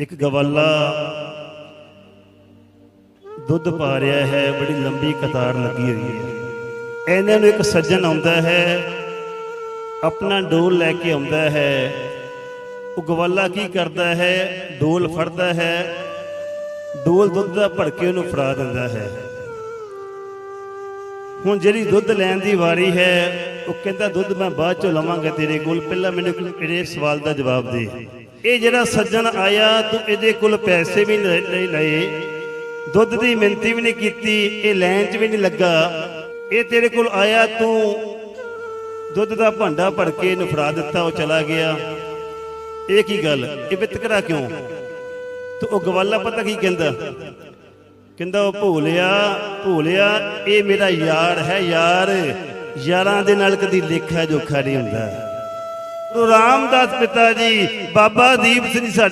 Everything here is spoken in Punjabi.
ਇੱਕ ਗਵਾਲਾ ਦੁੱਧ ਪਾ ਰਿਹਾ ਹੈ, ਬੜੀ ਲੰਬੀ ਕਤਾਰ ਲੱਗੀ ਹੋਈ ਹੈ। ਇਹਨਾਂ ਨੂੰ ਇੱਕ ਸੱਜਣ ਆਉਂਦਾ ਹੈ, ਆਪਣਾ ਡੋਲ ਲੈ ਕੇ ਆਉਂਦਾ ਹੈ। ਉਹ ਗਵਾਲਾ ਕੀ ਕਰਦਾ ਹੈ, ਡੋਲ ਫੜਦਾ ਹੈ, ਡੋਲ ਦੁੱਧ ਦਾ ਭਰ ਕੇ ਉਹਨੂੰ ਫੜਾ ਦਿੰਦਾ ਹੈ। ਹੁਣ ਜਿਹੜੀ ਦੁੱਧ ਲੈਣ ਦੀ ਵਾਰੀ ਹੈ, ਉਹ ਕਹਿੰਦਾ, ਦੁੱਧ ਮੈਂ ਬਾਅਦ ਚੋਂ ਲਵਾਂਗਾ ਤੇਰੇ ਕੋਲ, ਪਹਿਲਾਂ ਮੈਨੂੰ ਮੇਰੇ ਸਵਾਲ ਦਾ ਜਵਾਬ ਦੇ। ਇਹ ਜਿਹੜਾ ਸੱਜਣ ਆਇਆ, ਤੂੰ ਇਹਦੇ ਕੋਲ ਪੈਸੇ ਵੀ ਨਹੀਂ ਲਏ। ਦੁੱਧ ਦੀ ਮਿੰਤੀ ਵੀ ਨਹੀਂ ਕੀਤੀ, ਇਹ ਲੈਣ 'ਚ ਵੀ ਨਹੀਂ ਲੱਗਾ। ਇਹ ਤੇਰੇ ਕੋਲ ਆਇਆ, ਤੂੰ ਦੁੱਧ ਦਾ ਭਾਂਡਾ ਭਰ ਕੇ ਇਹਨੂੰ ਫੜਾ ਦਿੱਤਾ, ਉਹ ਚਲਾ ਗਿਆ। ਇਹ ਕੀ ਗੱਲ? ਇਹ ਵਿਤਕਰਾ ਕਿਉਂ? ਤੇ ਉਹ ਗਵਾਲਾ ਪਤਾ ਕੀ ਕਹਿੰਦਾ? ਕਹਿੰਦਾ, ਉਹ ਭੋਲਿਆ ਭੋਲਿਆ, ਇਹ ਮੇਰਾ ਯਾਰ ਹੈ ਯਾਰ। ਯਾਰਾਂ ਦੇ ਨਾਲ ਕਦੀ ਲੇਖਾ ਜੋਖਾ ਨਹੀਂ ਹੁੰਦਾ। ਗੁਰੂ ਰਾਮਦਾਸ ਪਿਤਾ ਜੀ ਬਾਬਾ ਦੀਪ ਸਿੰਘ ਸਾਡੇ